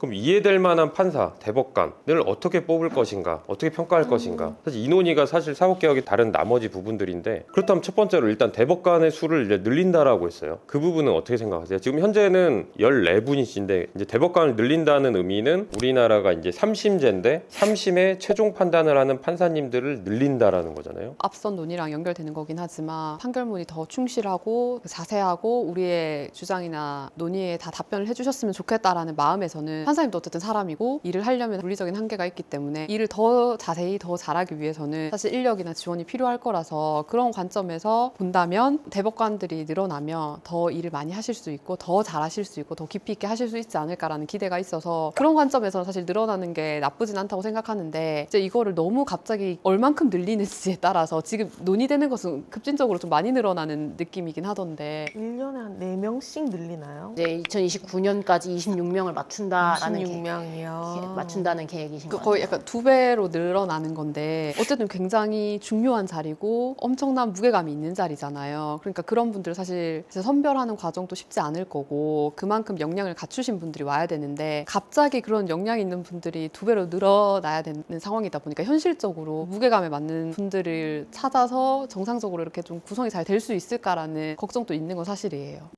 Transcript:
그럼 이해될 만한 판사, 대법관을 어떻게 뽑을 것인가, 어떻게 평가할 것인가. 사실 이 논의가 사실 사법개혁의 다른 나머지 부분들인데 그렇다면 첫 번째로 일단 대법관의 수를 이제 늘린다라고 했어요. 그 부분은 어떻게 생각하세요? 지금 현재는 14분이신데 이제 대법관을 늘린다는 의미는 우리나라가 이제 3심제인데 3심에 최종 판단을 하는 판사님들을 늘린다라는 거잖아요. 앞선 논의랑 연결되는 거긴 하지만 판결문이 더 충실하고 자세하고 우리의 주장이나 논의에 다 답변을 해주셨으면 좋겠다라는 마음에서는 판사님도 어쨌든 사람이고 일을 하려면 물리적인 한계가 있기 때문에 일을 더 자세히 더 잘하기 위해서는 사실 인력이나 지원이 필요할 거라서 그런 관점에서 본다면 대법관들이 늘어나면 더 일을 많이 하실 수 있고 더 잘하실 수 있고 더 깊이 있게 하실 수 있지 않을까라는 기대가 있어서 그런 관점에서 사실 늘어나는 게 나쁘진 않다고 생각하는데 이제 이거를 너무 갑자기 얼만큼 늘리는지에 따라서 지금 논의되는 것은 급진적으로 좀 많이 늘어나는 느낌이긴 하던데 1년에 한 4명씩 늘리나요? 이제 2029년까지 26명을 맞춘다 라는 계- 26명이요. 맞춘다는 계획이신 그것 거의. 약간 두 배로 늘어나는 건데 어쨌든 굉장히 중요한 자리고 엄청난 무게감이 있는 자리잖아요. 그러니까 그런 분들 사실 이제 선별하는 과정도 쉽지 않을 거고 그만큼 역량을 갖추신 분들이 와야 되는데 갑자기 그런 역량 있는 분들이 두 배로 늘어나야 되는 상황이다 보니까 현실적으로 무게감에 맞는 분들을 찾아서 정상적으로 이렇게 좀 구성이 잘 될 수 있을까라는 걱정도 있는 건 사실이에요.